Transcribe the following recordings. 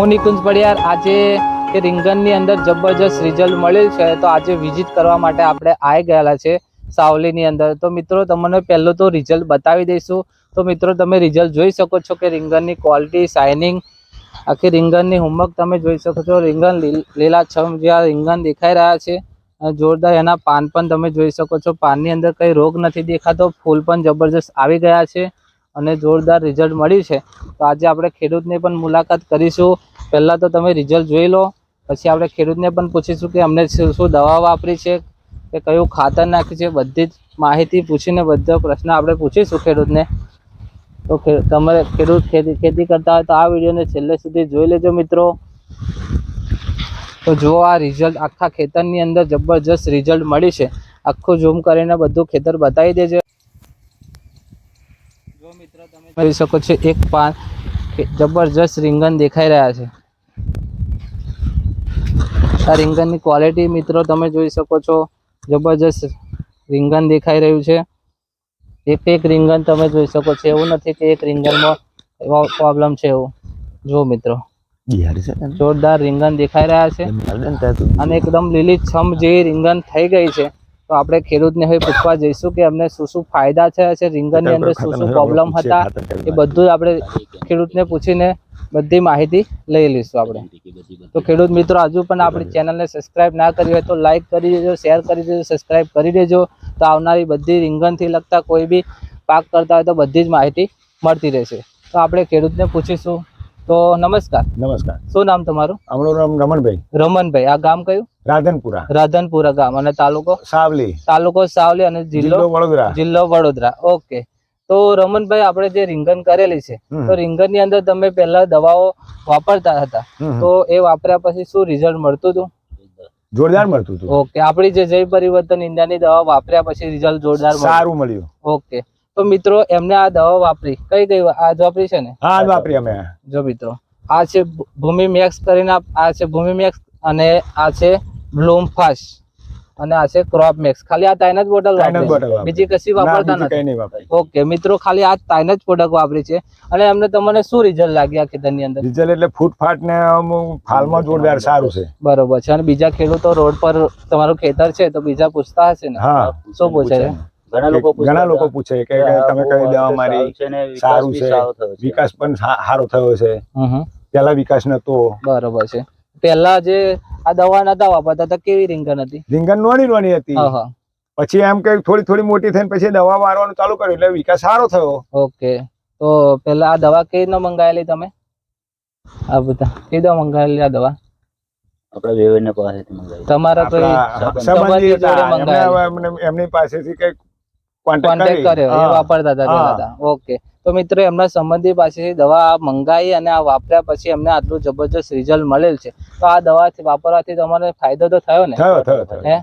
હું નિકુંજ પડિયાર આજે કે રીંગણની અંદર જબરજસ્ત રિઝલ્ટ મળેલ છે. તો આજે વિઝિટ કરવા માટે આપણે આવી ગયેલા છે સાવલીની અંદર. તો મિત્રો, તમને પહેલું તો રિઝલ્ટ બતાવી દઈશું. તો મિત્રો, તમે રિઝલ્ટ જોઈ શકો છો કે રીંગણની ક્વોલિટી શાઇનિંગ આખી રીંગણની હુમક તમે જોઈ શકો છો. રીંગણ લીલ- લીલાછમ જે આ રીંગણ દેખાઈ રહ્યા છે. જોરદાર એના પાન પણ તમે જોઈ શકો છો. પાનની અંદર કંઈ રોગ નથી દેખાતો. ફૂલ પણ જબરજસ્ત આવી ગયા છે. અને જોરદાર રિઝલ્ટ મળ્યું છે. તો આજે આપણે ખેડૂતની પણ મુલાકાત કરીશું. પહેલાં તો તમે રિઝલ્ટ જોઈ લો, પછી આપણે ખેડૂતને પણ પૂછીશું કે અમને શું શું દવા વાપરી છે, કે કયું ખાતર નાખ્યું છે, બધી જ માહિતી પૂછીને બધા પ્રશ્ન આપણે પૂછીશું ખેડૂતને. તો તમારે ખેડૂત ખેતી ખેતી કરતા હોય તો આ વિડીયોને છેલ્લે સુધી જોઈ લેજો મિત્રો. તો જુઓ આ રિઝલ્ટ આખા ખેતરની અંદર જબરજસ્ત રિઝલ્ટ મળી છે. આખું ઝૂમ કરીને બધું ખેતર બતાવી દેજો. જો મિત્રો તમે જોઈ શકો છો એક પાન જબરજસ્ત રીંગણ દેખાઈ રહ્યા છે. આ રીંગણની ક્વોલિટી મિત્રો તમે જોઈ શકો છો જબરજસ્ત રીંગણ દેખાઈ રહ્યું છે. એક એક રીંગણ તમે જોઈ શકો છો એવું નથી કે એક રીંગણમાં એવો પ્રોબ્લેમ છે એવું. જો મિત્રો. બિહારી છે ને? જોરદાર રીંગણ દેખાઈ રહ્યા છે અને એકદમ લીલી છમ જેવી રીંગણ થઈ ગઈ છે. તો આપણે ખેડૂતને હવે પૂછવા જઈશું કે અમને શું શું ફાયદા થયા છે રીંગણની અંદર શું શું પ્રોબ્લેમ હતા? એ બધું આપણે ખેડૂતને પૂછીને બધી માહિતી લઈ લઈશું આપણે. તો ખેડૂત મિત્રો હજુ પણ આપણી ચેનલને સબસ્ક્રાઇબ ના કરી હોય તો લાઈક કરી દેજો શેર કરી દેજો સબસ્ક્રાઇબ કરી દેજો. તો આવનારી બધી રીંગણથી લગતા કોઈ બી પાક કરતા હોય તો બધી જ માહિતી મળતી રહેશે. તો આપણે ખેડૂતને પૂછીશું. તો નમસ્કાર. નમસ્કાર. શું નામ તમારું? અમારું નામ રમણભાઈ. રમણભાઈ. આ ગામ કયું? રાધનપુરા. રાધનપુરા ગામ અને તાલુકો? સાવલી. તાલુકો સાવલી અને જિલ્લો વડોદરા. જિલ્લો વડોદરા. ઓકે. તો રમનભાઈ આપણે જે રીંગણ કરેલી છે તો રીંગણની અંદર તમે પહેલા દવાઓ વાપરતા હતા. તો એ વાપર્યા પછી શું રિઝલ્ટ મળતું હતું? જોરદાર મળતું હતું. ઓકે. આપણી જે જય પરિવર્તન ઇન્ડિયાની દવા વાપર્યા પછી રિઝલ્ટ જોરદાર સારું મળ્યું. ઓકે. તો મિત્રો એમને આ દવા વાપરી. કઈ કઈ આ વાપરી છે ને? હા વાપરી અમે. જો મિત્રો આ છે ભૂમિ મેક્સ કરીને આ- આ છે ભૂમિ મેક્સ અને આ છે બ્લૂમ ફાસ્ટ અને આ છે ક્રોપ મેક્સ. ખાલી આ તાઈન જ બોટલ વાપરી. બીજી કશી વાપરતા નથી. ઓકે મિત્રો ખાલી આ જ પ્રોડક્ટ વાપરી છે. અને એમને તમને શું રિઝલ્ટ લાગ્યા ખેતરની અંદર? રિઝલ્ટ એટલે ફૂટફાટ ને ફાલમાં જોરદાર સારું છે. બરોબર છે. અને બીજા ખેડૂતો રોડ પર તમારું ખેતર છે તો બીજા પૂછતા હશે ને? હા. શું પૂછે છે? ઘણા લોકો પૂછે કે તમે કઈ દવા મારી સારું છે. વિકાસ. પણ સારો થયો છે. પેલા વિકાસ નતો. બરોબર છે. પહેલા જે આ દવા નતા વાપરતા તો કેવી રીંગણ હતી? રીંગણ નોની નોની હતી. હા હા. પછી એમ કે થોડી થોડી મોટી થઈને પછી દવા મારવાનું ચાલુ કર્યું એટલે વિકાસ સારો થયો. ઓકે. તો પેલા આ દવા કઈ રીતના મંગાવેલી તમે? આ બધા કઈ દવા મંગાવેલી આ દવા? આપણા વેવેરને પાસેથી મંગાવી તમારા તો એમને પાસેથી કઈ કોન્ટેક્ટ કોન્ટેક્ટ કર્યો એ વાપરતા હતા ઓકે. તો મિત્રો એમના સંબંધી પાસેથી દવા મંગાવી અને આ વાપર્યા પછી એમને આટલું જબરજસ્ત રિઝલ્ટ મળેલ છે. તો આ દવાથી વાપરવાથી તમારે ફાયદો તો થયો ને? થયો થયો થયો. હે?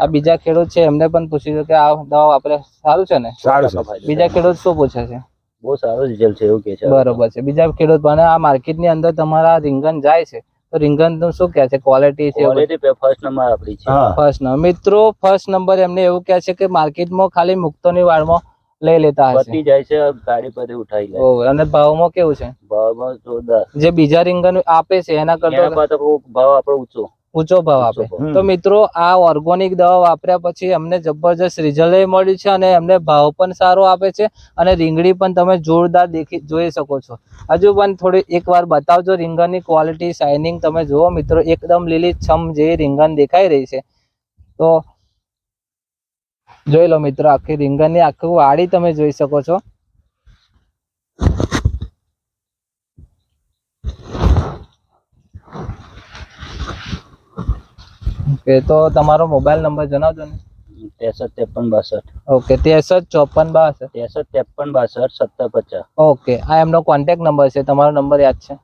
આ બીજા ખેડૂત છે એમને પણ પૂછ્યું કે આ દવા વાપરે સારું છે ને? સારું બીજા ખેડૂત શું પૂછે છે? બહુ સારો રિઝલ્ટ છે એવું કે છે. બરોબર છે. બીજા ખેડૂત પણ આ માર્કેટની અંદર તમારા રીંગણ જાય છે તો રીંગણ શું કે છે? ક્વોલિટી છે ક્વોલિટી ફર્સ્ટ નંબર આપણી છે. ફર્સ્ટ નંબર મિત્રો ફર્સ્ટ નંબર એમને એવું કહે છે કે માર્કેટમાં ખાલી મુક્તોની વાળમાં લઈ લેતા હશે. પતી જાય છે ગાડી પર ઉઠાઈ લે ઓહ, અને ભાવમાં કેવું છે? ભાવમાં જોરદાર જે બીજા રીંગણ આપે છે એના કરતા ભાવ આપણો ઊંચો. ઊંચો ભાવ આપે. તો મિત્રો આ ઓર્ગોનિક દવા વાપર્યા પછી અમને જબરજસ્ત રિઝલ્ટ મળ્યું છે અને એમને ભાવ પણ સારો આપે છે અને રીંગણી પણ તમે જોરદાર દેખી જોઈ શકો છો. હજુ પણ થોડી એકવાર બતાવજો રીંગણની ક્વોલિટી શાઇનિંગ તમે જુઓ મિત્રો એકદમ લીલી છમ જેવી રીંગણ દેખાઈ રહી છે. તો જોઈ લો મિત્રો આખી રીંગણની આખી વાડી તમે જોઈ શકો છો. ઓકે તો તમારો મોબાઈલ નંબર જણાવજો ને. ત્રેસઠ ત્રેપન બાસઠ. ઓકે ત્રેસઠ ચોપન બાસઠ. ત્રેસઠ ત્રેપન બાસઠ સત્તર પચાસ. ઓકે આ એમનો કોન્ટેક્ટ નંબર છે તમારો નંબર યાદ છે.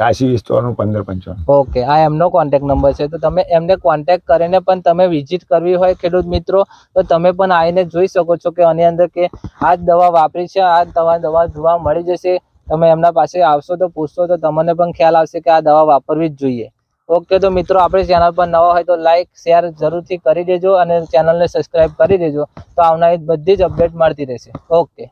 કાશી વીસ પંદર પંચાવન. ઓકે, આ એમનો કોન્ટેક્ટ નંબર છે. તો તમે એમને કોન્ટેક્ટ કરીને પણ તમે વિઝિટ કરવી હોય ખેડૂત મિત્રો, તો તમે પણ આવીને જોઈ શકો છો કે આની અંદર કે આ જ દવા વાપરી છે, આ તમારી દવા દવા જોવા મળી જશે. તમે એમના પાસે આવશો તો પૂછશો તો તમને પણ ખ્યાલ આવશે કે આ દવા વાપરવી જ જોઈએ. ઓકે, તો મિત્રો આપણે ચેનલ પર નવા હોય તો લાઇક શેર જરૂરથી કરી દેજો અને ચેનલને સબસ્ક્રાઇબ કરી દેજો. તો આવનારી બધી જ અપડેટ મળતી રહેશે. ઓકે.